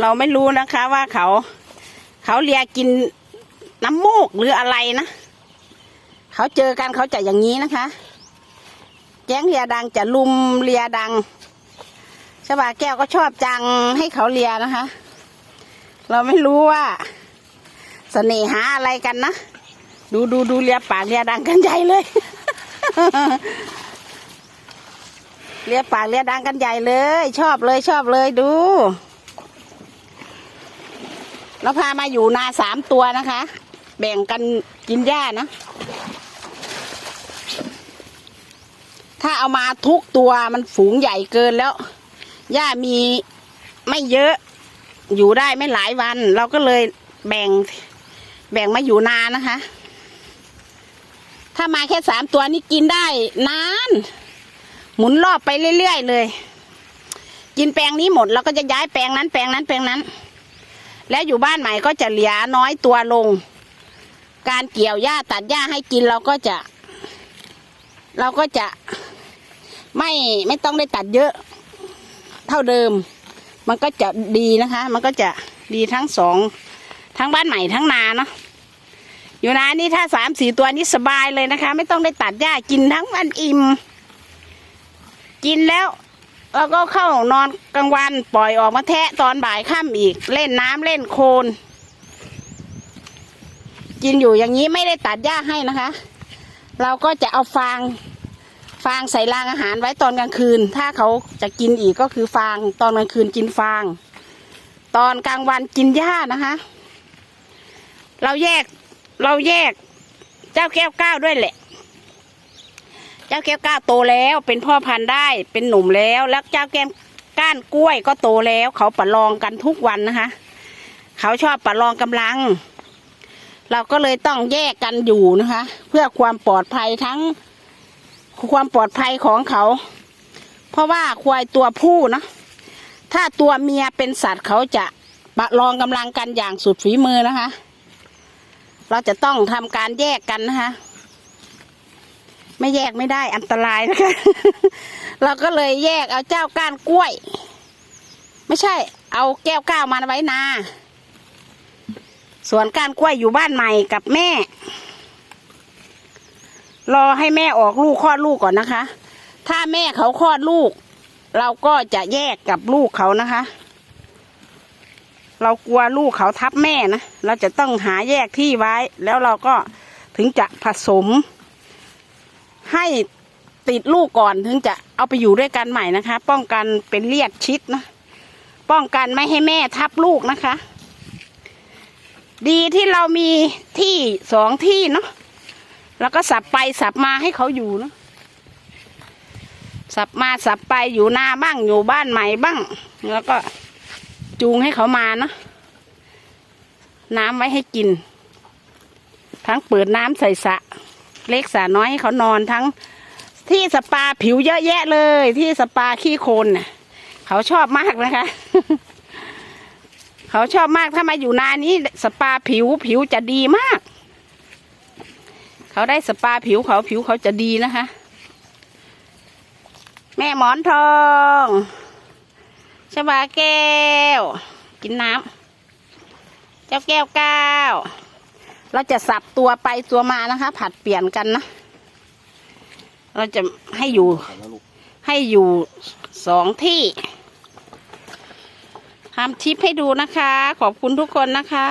เราไม่รู้นะคะว่าเขา เขาเลียกินน้ำมูกหรืออะไรนะ เขาเจอกันเขาจะอย่างนี้นะคะแก๊งเลียดังจะลุมเลียดังชบาแก้วก็ชอบจังให้เขาเลียนะคะ เราไม่รู้ว่าเสน่หาอะไรกันนะ ดูดูดูเลียปากเลียดังกันใหญ่เลยเลียปากเลียดังกันใหญ่เลย ชอบเลยชอบเลยดู เราพามาอยู่นาสามตัวนะคะ แบ่งกันกินหญ้านะ ถ้าเอามาทุกตัวมันฝูงใหญ่เกินแล้วหญ้ามีไม่เยอะ อยู่ได้ไม่หลายวัน เราก็เลยแบ่งแบ่งมาอยู่นานะคะ ถ้ามาแค่สามตัวนี้กินได้นาน หมุนรอบไปเรื่อยๆเลย กินแปลงนี้หมดเราก็จะย้ายแปลงนั้นแปลงนั้นแปลงนั้น แล้วอยู่บ้านใหม่ก็จะเหลือน้อยตัวลง การเกี่ยวหญ้าตัดหญ้าให้กินเราก็จะ เราก็จะไม่ไม่ต้องได้ตัดเยอะเท่าเดิม มันก็จะดีนะคะ มันก็จะดีทั้งสองทั้งบ้านใหม่ทั้งนาเนาะอยู่นานี่ถ้าสามสี่ตัวนี้สบายเลยนะคะ ไม่ต้องได้ตัดหญ้ากินทั้งวันอิ่ม กินแล้ว แล้วก็เข้านอนกลางวันปล่อยออกมาแทะตอนบ่ายค่ำอีก เล่นน้ำเล่นโคลนกินอยู่อย่างนี้ไม่ได้ตัดหญ้าให้นะคะ เราก็จะเอาฟางฟางใส่รางอาหารไว้ตอนกลางคืน ถ้าเขาจะกินอีกก็คือฟางตอนกลางคืนกินฟาง ตอนกลางวันกินหญ้านะคะ เราแยกเราแยกเจ้าแก้วก้าวด้วยแหละ จ้าแก้วก้าโตแล้ว เป็นพ่อพันธุ์ได้เป็นหนุ่มแล้ว แล้วเจ้าแก้มก้านกล้วยก็โตแล้ว เขาประลองกันทุกวันนะคะ เขาชอบประลองกำลัง เราก็เลยต้องแยกกันอยู่นะคะ เพื่อความปลอดภัยทั้งความปลอดภัยของเขา เพราะว่าควายตัวผู้เนะถ้าตัวเมียเป็นสัตว์เขาจะประลองกำลังกันอย่างสุดฝีมือนะคะ เราจะต้องทำการแยกกันนะคะ ไม่แยกไม่ได้อันตรายนะคะ เราก็เลยแยกเอาเจ้าก้านกล้วย ไม่ใช่ เอาแก้วก้าวมาไว้นา ส่วนก้านกล้วยอยู่บ้านใหม่กับแม่ รอให้แม่ออกลูกคลอดลูกก่อนนะคะ ถ้าแม่เขาคลอดลูก เราก็จะแยกกับลูกเขานะคะ เรากลัวลูกเขาทับแม่นะ เราจะต้องหาแยกที่ไว้ แล้วเราก็ถึงจะผสม ให้ติดลูกก่อนถึงจะเอาไปอยู่ด้วยกันใหม่นะคะ ป้องกันเป็นเลียดชิดนะป้องกันไม่ให้แม่ทับลูกนะคะ ดีที่เรามีที่สองที่เนาะแล้วก็สับไปสับมาให้เขาอยู่เนาะสับมาสับไปอยู่นาบ้างอยู่บ้านใหม่บ้าง แล้วก็จูงให้เขามาเนาะน้ำไว้ให้กิน ทั้งเปิดน้ำใส่สระ เล็กสระน้อยให้เขานอนทั้งที่สปาผิวเยอะแยะเลย ที่สปาขี้โคลนเขาชอบมากนะคะ เขาชอบมากถ้ามาอยู่นานนี้สปาผิวผิวจะดีมาก เขาได้สปาผิวเขาผิวเขาจะดีนะคะ แม่หมอนทองชบาแก้ว กินน้ำเจ้าแก้วก้าว เราจะสับตัวไปตัวมานะคะ ผัดเปลี่ยนกันนะ เราจะให้อยู่ ให้อยู่สองที่ทำทิปให้ดูนะคะ ขอบคุณทุกคนนะคะ